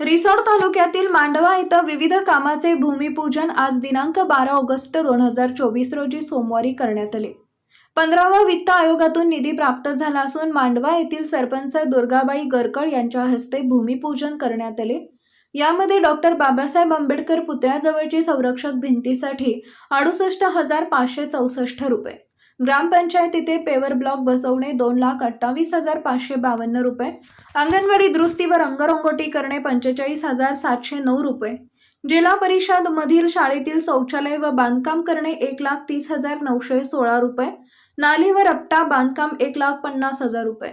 रिसोड तालुक्यातील मांडवा इथं विविध कामाचे भूमिपूजन आज दिनांक बारा ऑगस्ट दोन हजार चोवीस रोजी सोमवारी करण्यात आले. पंधरावा वित्त आयोगातून निधी प्राप्त झाला असून मांडवा येथील सरपंच दुर्गाबाई गरकळ यांच्या हस्ते भूमिपूजन करण्यात आले. यामध्ये डॉक्टर बाबासाहेब आंबेडकर पुतळ्याजवळची संरक्षक भिंतीसाठी अडुसष्ट हजार पाचशे चौसष्ट रुपये. ग्रामपंचायतीथे पेवर ब्लॉक बसवणे दोन लाख अठ्ठावीस हजार पाचशे बावन्न रुपये. अंगणवाडी दुरुस्ती व रंगरंगोटी करणे पंचेचाळीस हजार सातशे नऊ रुपये. जिल्हा परिषद मधील शाळेतील शौचालय व बांधकाम करणे एक लाख तीस हजार नऊशे सोळा रुपये. नाली व रपटा बांधकाम एक लाख पन्नास हजार रुपये.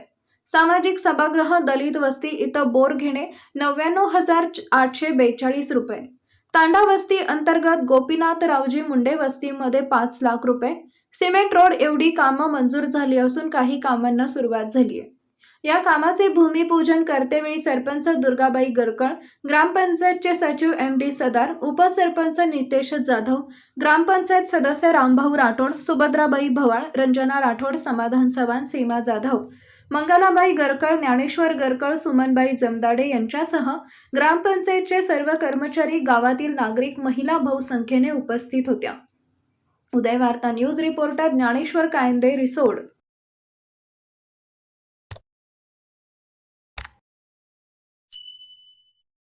सामाजिक सभागृह दलित वस्ती इथं बोर घेणे नव्याण्णव हजार आठशे बेचाळीस रुपये. तांडा वस्ती अंतर्गत गोपीनाथरावजी मुंडे वस्तीमध्ये पाच लाख रुपये. सिमेंट रोड एवढी कामं मंजूर झाली असून काही कामांना सुरुवात झाली आहे. या कामाचे भूमिपूजन करतेवेळी सरपंच दुर्गाबाई गरकळ ग्रामपंचायतचे सचिव एम डी सदार उपसरपंच नितेश जाधव ग्रामपंचायत सदस्य रामभाऊ राठोड सुभद्राबाई भवाळ रंजना राठोड समाधान चव्हाण सीमा जाधव मंगलाबाई गरकळ ज्ञानेश्वर गरकळ सुमनबाई जमदाडे यांच्यासह ग्रामपंचायतचे सर्व कर्मचारी गावातील नागरिक महिला बहुसंख्येने उपस्थित होत्या. Uday Varta news reporter Dnyaneshwar Kayande Risod.